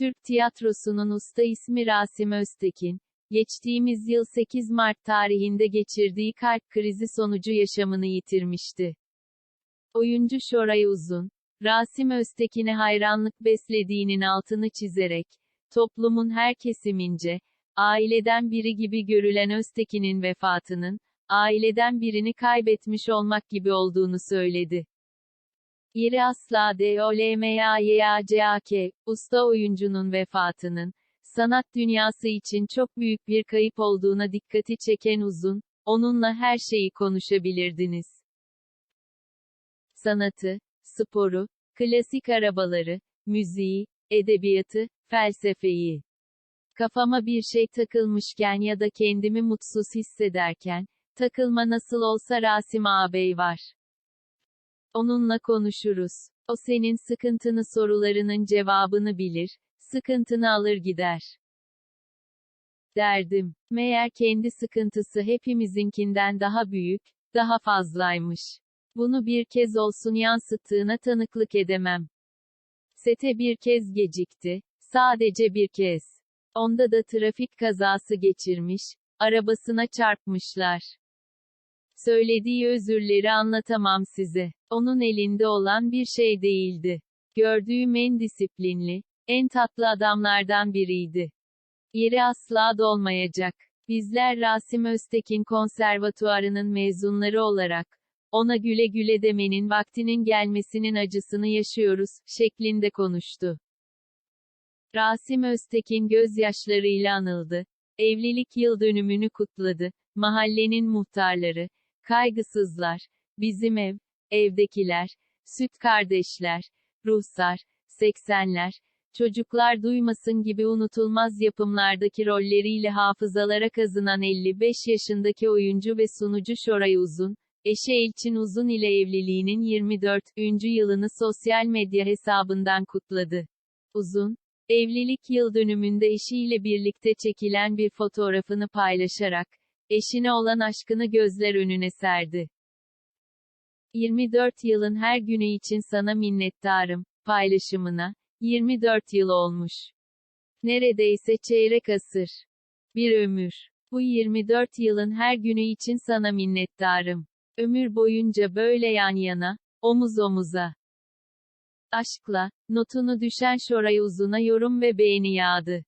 Türk tiyatrosunun usta ismi Rasim Öztekin, geçtiğimiz yıl 8 Mart tarihinde geçirdiği kalp krizi sonucu yaşamını yitirmişti. Oyuncu Şoray Uzun, Rasim Öztekin'e hayranlık beslediğinin altını çizerek, toplumun her kesimince, aileden biri gibi görülen Öztekin'in vefatının, aileden birini kaybetmiş olmak gibi olduğunu söyledi. Yeri asla DOLMAYACAK, usta oyuncunun vefatının, sanat dünyası için çok büyük bir kayıp olduğuna dikkati çeken uzun, onunla her şeyi konuşabilirdiniz. Sanatı, sporu, klasik arabaları, müziği, edebiyatı, felsefeyi. Kafama bir şey takılmışken ya da kendimi mutsuz hissederken, takılma nasıl olsa Rasim ağabey var. Onunla konuşuruz. O senin sıkıntını sorularının cevabını bilir, sıkıntını alır gider. Derdim. Meğer kendi sıkıntısı hepimizinkinden daha büyük, daha fazlaymış. Bunu bir kez olsun yansıttığına tanıklık edemem. Sete bir kez gecikti, sadece bir kez. Onda da trafik kazası geçirmiş, arabasına çarpmışlar. Söylediği özürleri anlatamam size. Onun elinde olan bir şey değildi. Gördüğüm en disiplinli, en tatlı adamlardan biriydi. Yeri asla dolmayacak. Bizler Rasim Öztekin Konservatuarı'nın mezunları olarak, ona güle güle demenin vaktinin gelmesinin acısını yaşıyoruz, şeklinde konuştu. Rasim Öztekin gözyaşlarıyla anıldı. Evlilik yıl dönümünü kutladı. Mahallenin muhtarları, kaygısızlar, bizim ev, evdekiler, süt kardeşler, ruhsar, seksenler, çocuklar duymasın gibi unutulmaz yapımlardaki rolleriyle hafızalara kazınan 55 yaşındaki oyuncu ve sunucu Şoray Uzun, eşi Elçin Uzun ile evliliğinin 24. yılını sosyal medya hesabından kutladı. Uzun, evlilik yıl dönümünde eşiyle birlikte çekilen bir fotoğrafını paylaşarak, eşine olan aşkını gözler önüne serdi. 24 yılın her günü için sana minnettarım, paylaşımına, 24 yıl olmuş. Neredeyse çeyrek asır. Bir ömür. Bu 24 yılın her günü için sana minnettarım. Ömür boyunca böyle yan yana, omuz omuza. Aşkla, notunu düşen Şoray Uzun'a yorum ve beğeni yağdı.